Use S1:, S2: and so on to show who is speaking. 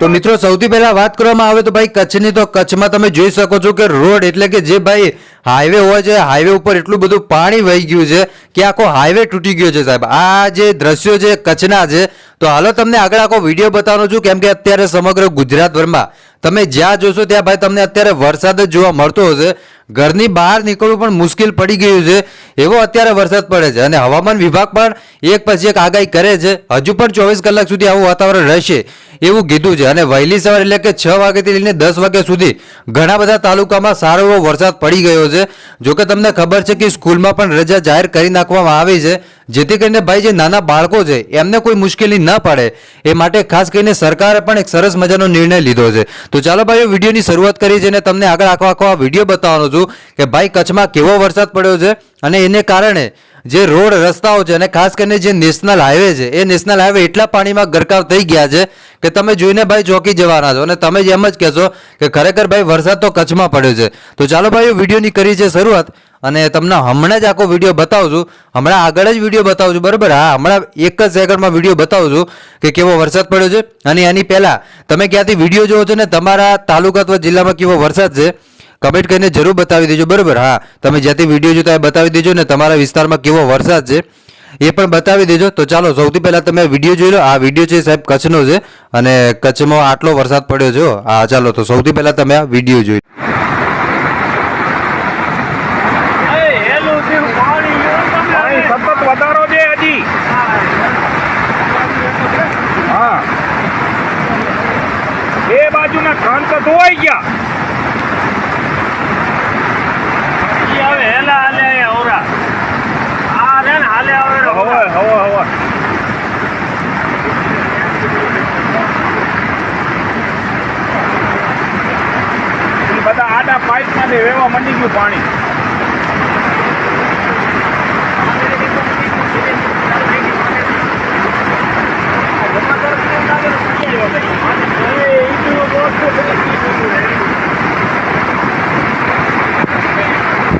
S1: તો મિત્રો, સૌથી પહેલા વાત કરવામાં આવે તો ભાઈ, કચ્છની તો કચ્છમાં તમે જોઈ શકો છો કે રોડ એટલે કે જે ભાઈ હાઈવે હોય છે, હાઈવે ઉપર એટલું બધું પાણી વહી ગયું છે કે આખો હાઈવે તૂટી ગયો છે, સાહેબ. આ જે દ્રશ્યો છે, કચ્છના છે, તો હાલો તમને આગળ આખો વીડિયો બતાવવાનો છું, કેમ કે અત્યારે સમગ્ર ગુજરાતભરમાં તમે જ્યાં જોશો ત્યાં ભાઈ તમને અત્યારે વરસાદ જ જોવા મળતો હશે. ઘરની બહાર નીકળવું પણ મુશ્કેલ પડી ગયું છે, એવો અત્યારે વરસાદ પડે છે. અને હવામાન વિભાગ પણ એક પછી એક આગાહી કરે છે. હજુ પણ ચોવીસ કલાક સુધી આવું વાતાવરણ રહેશે. એવું કીધું છે. અને વહેલી સવાર એટલે કે છ વાગ્યાથી લઈને દસ વાગ્યા સુધી ઘણા બધા તાલુકામાં સારો એવો વરસાદ પડી ગયો છે. જોકે તમને ખબર છે કે સ્કૂલમાં પણ રજા જાહેર કરી નાખવામાં આવી છે. જેથી કરીને ભાઈ જે નાના બાળકો છે, એમને કોઈ મુશ્કેલી ન પડે. એ માટે ખાસ કરીને સરકારે પણ એક સરસ મજાનો નિર્ણય લીધો છે. તો ચાલો ભાઈ વિડીયોની શરૂઆત કરી છે અને તમને આગળ આખો આખો આ વીડિયો બતાવવાનો છું કે ભાઈ કચ્છમાં કેવો વરસાદ પડ્યો છે અને એને કારણે જે રોડ રસ્તાઓ છે અને ખાસ કરીને જે નેશનલ હાઈવે છે, એ નેશનલ હાઈવે એટલા પાણીમાં ગરકાવ થઈ ગયા છે કે તમે જોઈને ભાઈ ચોંકી જવાના છો અને તમે જ એમ જ કહેશો કે ખરેખર ભાઈ વરસાદ તો કચ્છમાં પડ્યો છે. તો ચાલો ભાઈ વિડીયોની કરી છે શરૂઆત અને તમને હમણાં જ આખો વીડિયો બતાવું છું હમણાં આગળ જ વીડિયો બતાવું છું બરાબર? હા, હમણાં એક જ સેકન્ડમાં વીડિયો બતાવું છું કે કેવો વરસાદ પડ્યો છે અને એની પહેલાં તમે ક્યાંથી વીડિયો જોવો છો ને તમારા તાલુકા અથવા જિલ્લામાં કેવો વરસાદ છે કમેન્ટ કરીને જરૂર બતાવી દેજો. બરાબર? હા, તમે જ્યાંથી વીડિયો જોતા એ બતાવી દેજો ને તમારા વિસ્તારમાં કેવો વરસાદ છે એ પણ બતાવી દેજો. તો ચાલો, સૌથી પહેલાં તમે વીડિયો જોઈ લો. આ વીડિયો છે સાહેબ કચ્છનો છે અને કચ્છમાં આટલો વરસાદ પડ્યો છે હા. ચાલો, તો સૌથી પહેલાં તમે આ વીડિયો જોઈ
S2: સતત વધારો તો ધોવાઈ ગયા. હવે હવે હવે ઈ બધા આડા પાઇપમાંથી વેવા મંડી ગયું પાણી.